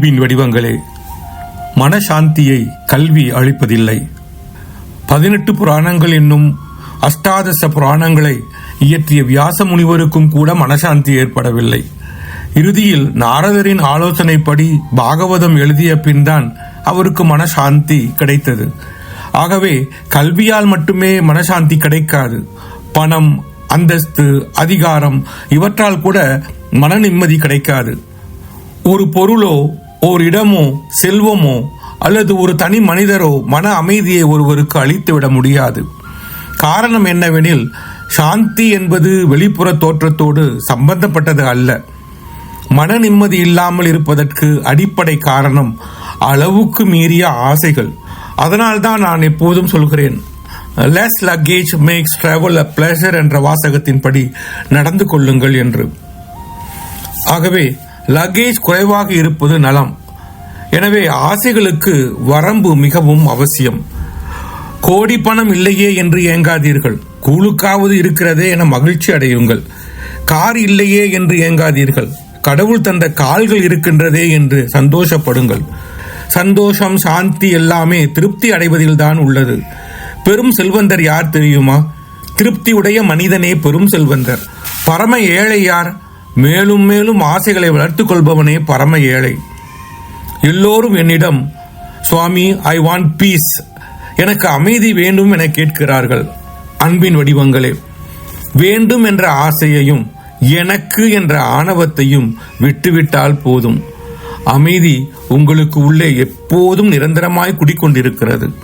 அன்பின் வடிவங்களே மனசாந்தியை கல்வி அளிப்பதில்லை. பதினெட்டு புராணங்கள் என்னும் அஷ்டாதச புராணங்களை இயற்றிய வியாச முனிவருக்கும் கூட மனசாந்தி ஏற்படவில்லை. இறுதியில் நாரதரின் ஆலோசனைப்படி பாகவதம் எழுதிய பின்தான் அவருக்கு மனசாந்தி கிடைத்தது. ஆகவே கல்வியால் மட்டுமே மனசாந்தி கிடைக்காது. பணம் அந்தஸ்து அதிகாரம் இவற்றால் கூட மன நிம்மதி கிடைக்காது. ஒரு பொருளோ ஓர் இடமோ செல்வமோ அல்லது ஒரு தனி மனிதரோ மன அமைதியை ஒருவருக்கு அளித்துவிட முடியாது. காரணம் என்னவெனில் சாந்தி என்பது வெளிப்புற தோற்றத்தோடு சம்பந்தப்பட்டது அல்ல. மன நிம்மதி இல்லாமல் இருப்பதற்கு அடிப்படை காரணம் அளவுக்கு மீறிய ஆசைகள். அதனால்தான் நான் எப்போதும் சொல்கிறேன் less luggage makes travel a pleasure என்ற வாசகத்தின்படி நடந்து கொள்ளுங்கள் என்று. ஆகவே லக்கேஜ் குறைவாக இருப்பது நலம். எனவே ஆசைகளுக்கு வரம்பு மிகவும் அவசியம். கோடி பணம் இல்லையே என்று ஏங்காதீர்கள். கூழுக்காவது இருக்கிறதே என மகிழ்ச்சி அடையுங்கள். கார் இல்லையே என்று ஏங்காதீர்கள். கடவுள் தந்த கால்கள் இருக்கின்றதே என்று சந்தோஷப்படுங்கள். சந்தோஷம் சாந்தி எல்லாமே திருப்தி அடைவதில்தான் உள்ளது. பெரும் செல்வந்தர் யார் தெரியுமா? திருப்தியுடைய மனிதனே பெரும் செல்வந்தர். பரம ஏழை யார்? மேலும் மேலும் ஆசைகளை வளர்த்துக் கொள்பவனே பரம ஏழை. எல்லோரும் என்னிடம் சுவாமி ஐ வாண்ட் பீஸ் எனக்கு அமைதி வேண்டும் என கேட்கிறார்கள். அன்பின் வடிவங்களே வேண்டும் என்ற ஆசையையும் எனக்கு என்ற ஆணவத்தையும் விட்டுவிட்டால் போதும். அமைதி உங்களுக்கு உள்ளே எப்போதும் நிரந்தரமாய் குடிக்கொண்டிருக்கிறது.